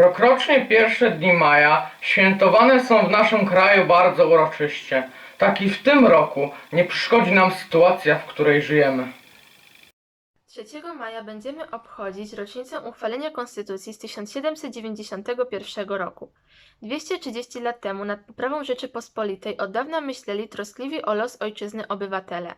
Rokrocznie pierwsze dni maja świętowane są w naszym kraju bardzo uroczyście. Tak i w tym roku nie przeszkodzi nam sytuacja, w której żyjemy. 3 maja będziemy obchodzić rocznicę uchwalenia Konstytucji z 1791 roku. 230 lat temu nad poprawą Rzeczypospolitej od dawna myśleli troskliwi o los ojczyzny obywatele.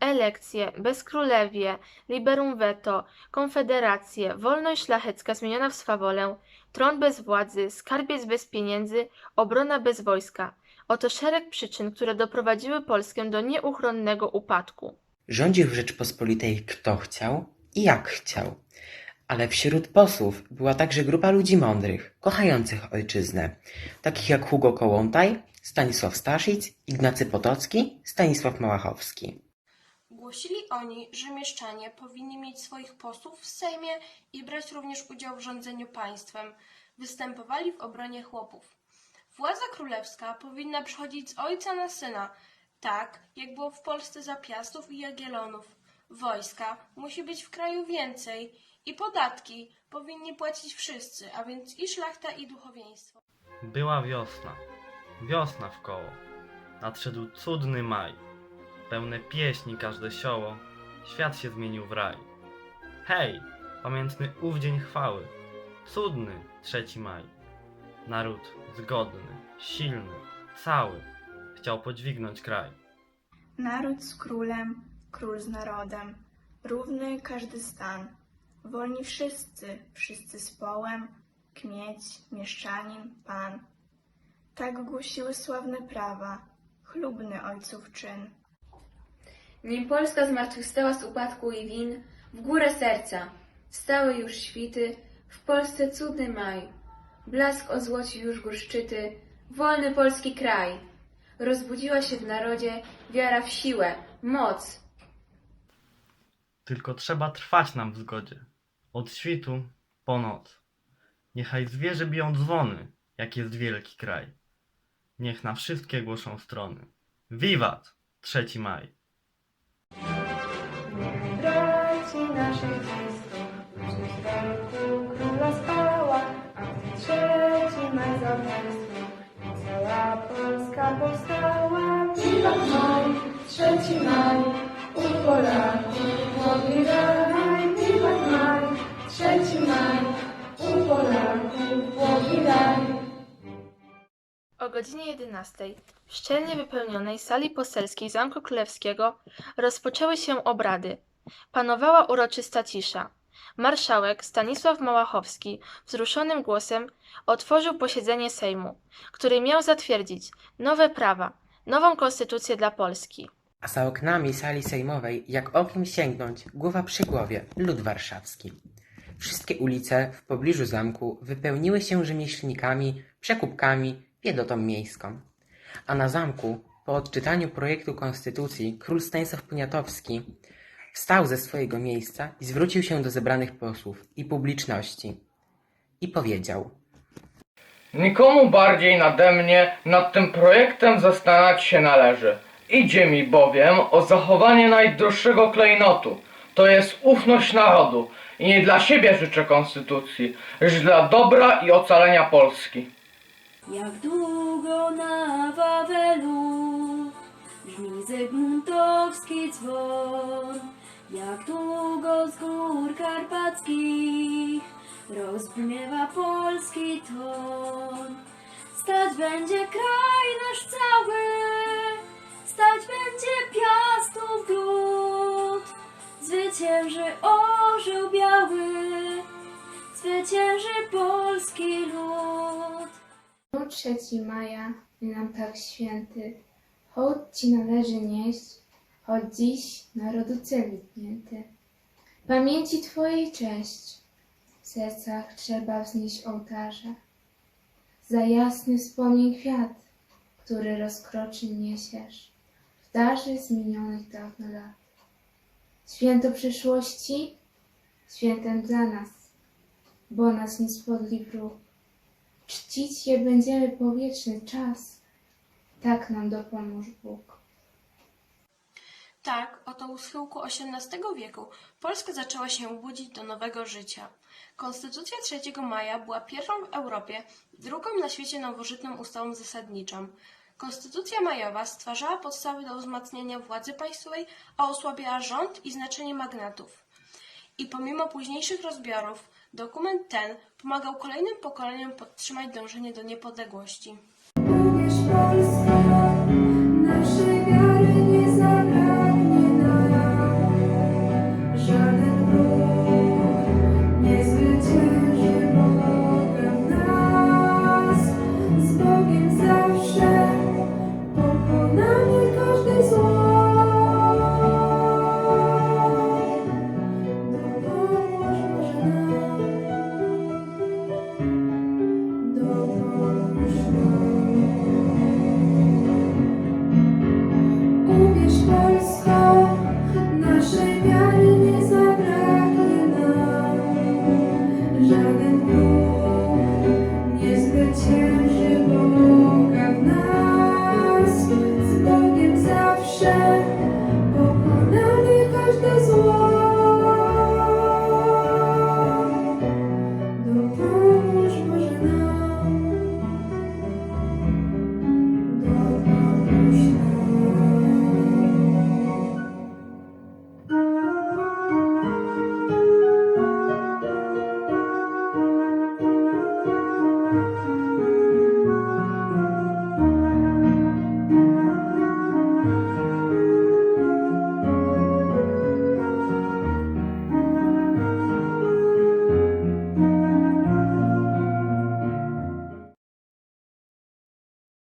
Elekcje, bezkrólewie, liberum veto, konfederacje, wolność szlachecka zmieniona w swawolę, tron bez władzy, skarbiec bez pieniędzy, obrona bez wojska. Oto szereg przyczyn, które doprowadziły Polskę do nieuchronnego upadku. Rządził w Rzeczpospolitej kto chciał i jak chciał. Ale wśród posłów była także grupa ludzi mądrych, kochających ojczyznę, takich jak Hugo Kołłątaj, Stanisław Staszic, Ignacy Potocki, Stanisław Małachowski. Głosili oni, że mieszczanie powinni mieć swoich posłów w Sejmie i brać również udział w rządzeniu państwem. Występowali w obronie chłopów. Władza królewska powinna przechodzić z ojca na syna, tak jak było w Polsce za Piastów i Jagiellonów. Wojska musi być w kraju więcej i podatki powinni płacić wszyscy, a więc i szlachta, i duchowieństwo. Była wiosna, wiosna w koło. Nadszedł cudny maj. Pełne pieśni każde sioło, świat się zmienił w raj. Hej, pamiętny ów dzień chwały, cudny trzeci maj. Naród zgodny, silny, cały, chciał podźwignąć kraj. Naród z królem, król z narodem, równy każdy stan, wolni wszyscy, wszyscy z połem, kmieć, mieszczanin, pan. Tak głosiły sławne prawa, chlubny ojców czyn. Nim Polska zmartwychwstała z upadku i win, w górę serca stały już świty, w Polsce cudny maj. Blask ozłocił już gór szczyty, wolny polski kraj. Rozbudziła się w narodzie wiara w siłę, moc. Tylko trzeba trwać nam w zgodzie, od świtu po noc. Niechaj zwierzę biją dzwony, jak jest wielki kraj. Niech na wszystkie głoszą strony. Wiwat! Trzeci maj. Braci naszych blisko, przy starku króla spała, a w trzeci maj za państwo i cała Polska powstała. Wiwat maj, trzeci maj, O godzinie 11 w szczelnie wypełnionej sali poselskiej Zamku Królewskiego rozpoczęły się obrady. Panowała uroczysta cisza. Marszałek Stanisław Małachowski wzruszonym głosem otworzył posiedzenie Sejmu, który miał zatwierdzić nowe prawa, nową konstytucję dla Polski. A za oknami sali sejmowej, jak okiem sięgnąć, głowa przy głowie, lud warszawski. Wszystkie ulice w pobliżu zamku wypełniły się rzemieślnikami, przekupkami, biedotą miejską. A na zamku, po odczytaniu projektu konstytucji, król Stanisław Poniatowski wstał ze swojego miejsca i zwrócił się do zebranych posłów i publiczności. I powiedział – Nikomu bardziej nade mnie nad tym projektem zastanawiać się należy. Idzie mi bowiem o zachowanie najdroższego klejnotu, to jest ufność narodu. I nie dla siebie życzę konstytucji, lecz dla dobra i ocalenia Polski. Jak długo na Wawelu brzmi Zygmuntowski dzwon, jak długo z gór karpackich rozbrzmiewa polski ton. Stać będzie kraj nasz cały, stać będzie piastów lud, zwycięży orzeł biały, zwycięży polski. O 3 maja, tak święty, hołd Ci należy nieść, choć dziś narodu cel. Pamięci Twojej cześć, w sercach trzeba wznieść ołtarze, za jasny wspomnień kwiat, który rozkroczy niesiesz, w darze z minionych dawno lat. Święto przyszłości, świętem dla nas, bo nas nie spodli próg. Czcić je będziemy po wieczny czas. Tak nam dopomóż Bóg. Tak, oto u schyłku XVIII wieku Polska zaczęła się budzić do nowego życia. Konstytucja 3 maja była pierwszą w Europie, drugą na świecie nowożytną ustawą zasadniczą. Konstytucja majowa stwarzała podstawy do wzmacniania władzy państwowej, a osłabiała rząd i znaczenie magnatów. I pomimo późniejszych rozbiorów, Dokument ten pomagał kolejnym pokoleniom podtrzymać dążenie do niepodległości.